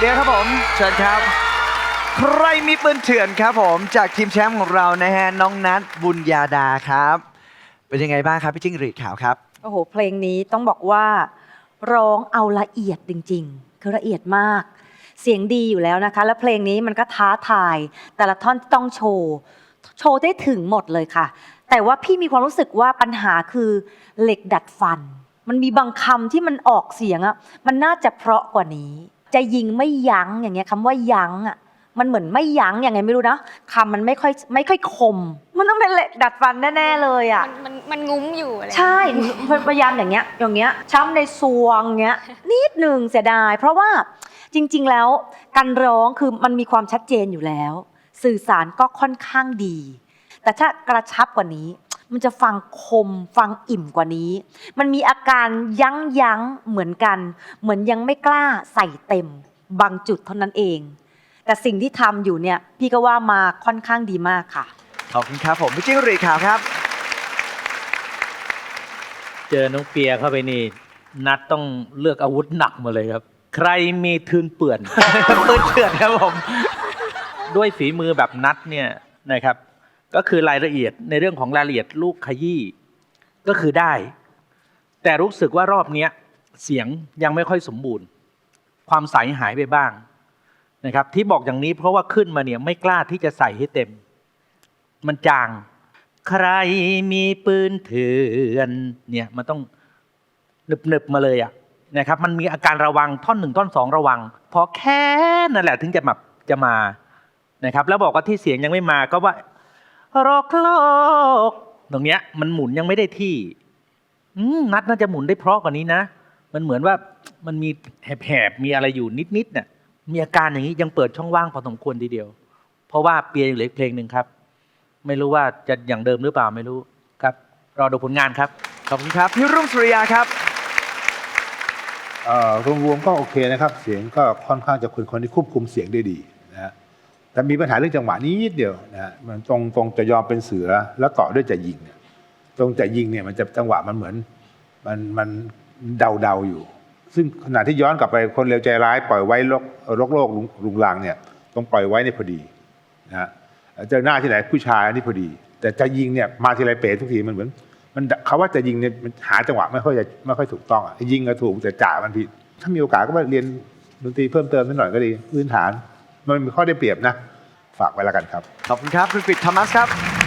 เดี๋ยวครับผม เชิญครับ ใครมีปืนเถื่อนครับผม จากทีมแชมป์ของเรานะฮะน้องนัทบุญญาดาครับ เป็นยังไงบ้างครับพี่จิ้งหรีดขาวครับ โอ้โห เพลงนี้ต้องบอกว่า ร้องเอาละเอียดจริง ๆ คือละเอียดมาก เสียงดีอยู่แล้วนะคะ แล้วเพลงนี้มันก็ท้าทาย แต่ละท่อนที่ต้องโชว์ โชว์ได้ถึงหมดเลยค่ะ แต่ว่าพี่มีความรู้สึกว่าปัญหาคือเหล็กดัดฟัน มันมีบางคำที่มันออกเสียงอะมันน่าจะเพราะกว่านี้ จะยิงไม่ยั้งอย่างเงี้ยคำว่ายั้งอะมันเหมือนไม่ยั้งอย่างไงไม่รู้นะคำมันไม่ค่อยไม่ค่อยคม มันต้องเป็นเหล็กดัดฟันแน่ๆเลยอะมันมันมันงุ้มอยู่อะไรใช่พยายามอย่างเงี้ย อย่างเงี้ย ช้ำในซวงเงี้ย นิดหนึ่งเสียดาย เพราะว่าจริง ๆ แล้วการร้องคือมันมีความชัดเจนอยู่แล้ว สื่อสารก็ค่อนข้างดี แต่ถ้ากระชับกว่านี้ มันจะฟังคมฟังอิ่มกว่านี้ มันมีอาการยั้งยั้งๆเหมือนกัน เหมือนยังไม่กล้าใส่เต็ม บางจุดเท่านั้นเอง แต่สิ่งที่ทำอยู่เนี่ยพี่ก็ว่ามาค่อนข้างดีมากค่ะ ขอบคุณครับผมพี่จิ้งหรีดขาวครับ เจอน้องเปียเข้าไปนี่ นัดต้องเลือกอาวุธหนักมาเลยครับ ใครมีทืนเปื่อน ปืนเถื่อนครับผม ด้วยฝีมือแบบนัดเนี่ยนะครับ ก็คือรายละเอียดในเรื่องของรายละเอียดลูกขยี้ก็คือได้ แต่รู้สึกว่ารอบเนี้ยเสียงยังไม่ค่อยสมบูรณ์ ความใสหายไปบ้างนะครับ ที่บอกอย่างนี้เพราะว่าขึ้นมาเนี่ยไม่กล้าที่จะใส่ให้เต็ม มันจาง ใครมีปืนเถื่อนเนี่ยมันต้องหนึบๆมาเลยอะนะครับ มันมีอาการระวังท่อนหนึ่งท่อนสองระวัง พอแค่นั่นแหละถึงจะมาจะมานะครับ แล้วบอกว่าที่เสียงยังไม่มาก็ว่า โรคโลก ตรงเนี้ย มันหมุนยังไม่ได้ที่อืมนัดน่าจะหมุนได้เพราะกว่านี้นะ มันเหมือนว่ามันมีแหบๆมีอะไรอยู่นิดๆเนี่ยมีอาการอย่างนี้ยังเปิดช่องว่างพอสมควรทีเดียว เพราะว่าเปียยังเหลืออกเพลงหนึ่งครับ ไม่รู้ว่าจะอย่างเดิมหรือเปล่าไม่รู้ครับ รอดูผลงานครับ ขอบคุณครับพี่รุ่งสุริยาครับเอ่อรวมๆก็โอเคนะครับ เสียงก็ค่อนข้างจะคนคนที่ควบคุมเสียงได้ดีนะฮะ แต่มีปัญหาเรื่องจังหวะนี้นิดเดียวนะฮะมันตรงตรงจะยอมเป็นเสือแล้วต่อด้วยจะยิงตรงจะยิงเนี่ยมันจะจังหวะมันเหมือน มันมันเดาเดาอยู่ ซึ่งขณะที่ย้อนกลับไปคนเลวใจร้ายปล่อยไว้โลกโรคโลกลุงลุงลังเนี่ยต้องปล่อยไว้ในพอดีนะฮะเจอหน้าที่ไหนผู้ชายอันนี้พอดี แต่จะยิงเนี่ยมาทีไรเป๋ทุกทีมันเหมือน มันเขาว่าจะยิงเนี่ยมันหาจังหวะไม่ค่อยจะไม่ค่อยถูกต้องอะยิงก็ถูกแต่จ่ามันผิดถ้ามีโอกาสก็มาเรียนดนตรีเพิ่มเติมนิดหน่อยก็ดีพื้นฐาน มันมีข้อได้เปรียบนะ ฝากไว้แล้วกันครับ ขอบคุณครับ คุณกฤษธรรมัสครับ